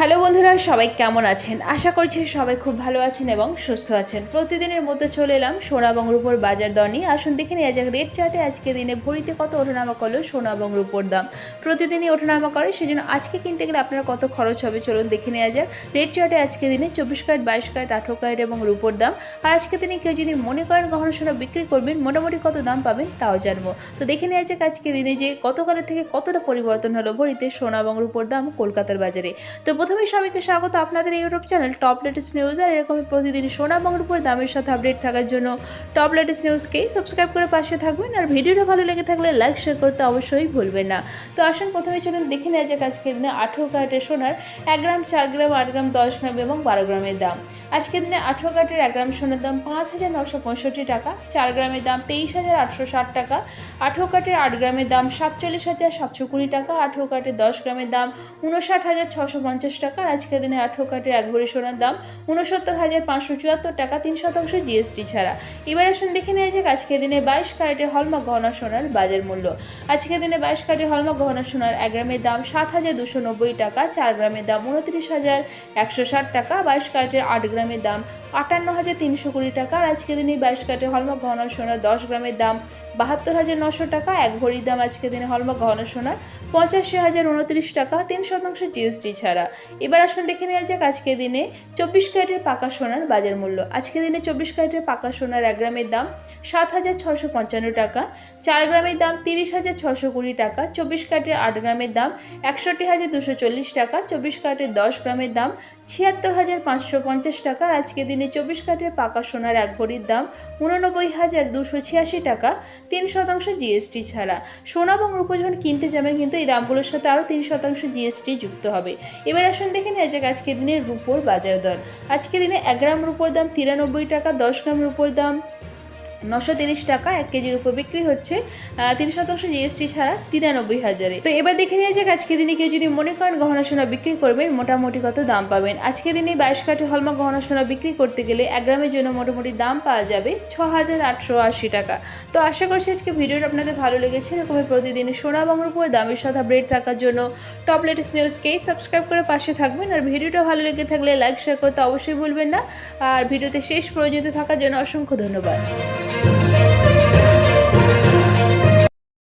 Hello বন্ধুরা, সবাই কেমন আছেন? আশা করছি সবাই খুব ভালো আছেন এবং সুস্থ আছেন। প্রতিদিনের মতো চলে এলাম সোনা এবং রূপোর বাজার দর নিয়ে। আসুন দেখে নিয়ে যাক রেট চার্টে আজকে দিনে ভরিতে কত ওঠানামা করল সোনা এবং রূপোর দাম। প্রতিদিনই ওঠানামা করে, সেজন্য আজকে কিনতে গেলে আপনার কত খরচ হবে চলুন দেখে নেওয়া যাক। রেট চার্টে আজকে দিনে চব্বিশ কার্ড বাইশ ক্যারেট, আঠেরো ক্যারেট এবং রূপোর দাম। আর আজকে দিনে কেউ যদি মনে করেন গহনা সোনা বিক্রি করবেন, মোটামুটি কত দাম পাবেন তাও জানব। তো দেখে নেওয়া যাক আজকে দিনে যে গতকালের থেকে কতটা পরিবর্তন হলো ভরিতে সোনা এবং রূপোর দাম কলকাতার বাজারে। তো প্রথমে সবাইকে স্বাগত আপনাদের YouTube channel top latest news আর এরকম প্রতিদিন সোনা উপর দামের সাথে আপডেট থাকার জন্য টপ লেটেস্ট নিউজকেই সাবস্ক্রাইব করে পাশে থাকবেন। আর ভিডিওটা ভালো লেগে থাকলে লাইক শেয়ার করতে অবশ্যই ভুলবেন না। তো আসুন প্রথমে চলুন দেখে নেওয়া যাক আজকের দিনে আঠেরো ক্যারেটের সোনার এক গ্রাম, চার গ্রাম, আট গ্রাম, দশ গ্রাম এবং বারো গ্রামের দাম। আজকের দিনে আঠেরো ক্যারেটের এক গ্রাম সোনার দাম পাঁচ হাজার নশো পঁয়ষট্টি টাকা, চার গ্রামের দাম তেইশ হাজার আটশো ষাট টাকা, আঠেরো ক্যারেটের আট গ্রামের দাম সাতচল্লিশ হাজার সাতশো কুড়ি টাকা, আঠেরো ক্যারেটের দশ গ্রামের দাম উনষাট হাজার ছশো পঞ্চাশ টাকা আর আজকের দিনে আঠেরো কাঠের এক ভরি সোনার দাম উনসত্তর হাজার পাঁচশো চুয়াত্তর টাকা, তিন শতাংশ জিএসটি ছাড়া। এবার আসুন দেখে নেওয়া যাক আজকের দিনে বাইশ ক্যারেটে হলমা গহনা সোনার বাজার মূল্য। আজকের দিনে বাইশ ক্যারেটে হলমা গহনা সোনার এক গ্রামের দাম সাত হাজার দুশো নব্বই টাকা, চার গ্রামের দাম উনত্রিশ হাজার একশো ষাট টাকা, বাইশ ক্যারেটের আট গ্রামের দাম আটান্ন হাজার তিনশো কুড়ি টাকা আর আজকের দিনে বাইশ ক্যারেটে হলমা গহনা সোনার দশ গ্রামের দাম বাহাত্তর হাজার নশো টাকা, এক ভরির দাম আজকের দিনে হলমা গহনা সোনার পঁচাশি হাজার উনত্রিশ টাকা, তিন শতাংশ জিএসটি ছাড়া। এবার আসুন দেখে নেওয়া যাক আজকের দিনে চব্বিশ ক্যারেটের পাকা সোনার বাজার মূল্য। আজকের দিনে চব্বিশ ক্যারেটের পাকা সোনার এক গ্রামের দাম সাত হাজার ছশো পঞ্চান্ন টাকা, চার গ্রামের দাম তিরিশ হাজার ছশো কুড়ি টাকা, চব্বিশ ক্যারেটের আট গ্রামের দাম একষট্টি হাজার দুশো চল্লিশ টাকা, চব্বিশ ক্যারেটের দশ গ্রামের দাম ছিয়াত্তর হাজার পাঁচশো পঞ্চাশ টাকা আজকের দিনে চব্বিশ ক্যারেটের পাকা সোনার এক ভরির দাম উননব্বই হাজার দুশো ছিয়াশি টাকা, তিন শতাংশ জিএসটি ছাড়া। সোনা এবং রূপো যখন কিনতে যাবেন কিন্তু এই দামগুলোর সাথে আরও তিন শতাংশ জিএসটি যুক্ত হবে। এবার আসুন দেখে নেওয়া যাক আজকের দিনের রুপোর বাজার দর। আজকের দিনে এক গ্রাম রুপোর দাম তিরানব্বই টাকা, দশ গ্রাম রুপোর দাম নশো তিরিশ টাকা, এক কেজির উপর বিক্রি হচ্ছে তিন শতাংশ জিএসটি ছাড়া তিরানব্বই হাজারে। তো এবার দেখে নিয়ে যাক আজকে দিনে কেউ যদি মনে করেন গহনা সোনা বিক্রি করবেন, মোটামুটি কত দাম পাবেন? আজকে দিনে বাইশ কাঠে হলমা গহনা সোনা বিক্রি করতে গেলে এক গ্রামের জন্য মোটামুটি দাম পাওয়া যাবে ছ হাজার আটশো আশি টাকা। তো আশা করছি আজকে ভিডিওটা আপনাদের ভালো লেগেছে। এরকমই প্রতিদিন সোনা বাংলার উপর দামের সাথে আপডেট থাকার জন্য টপ লেটেস্ট নিউজকেই সাবস্ক্রাইব করে পাশে থাকবেন। আর ভিডিওটা ভালো লেগে থাকলে লাইক শেয়ার করতে অবশ্যই ভুলবেন না। আর ভিডিওতে শেষ প্রয়োজিত থাকার জন্য অসংখ্য ধন্যবাদ। Thank you.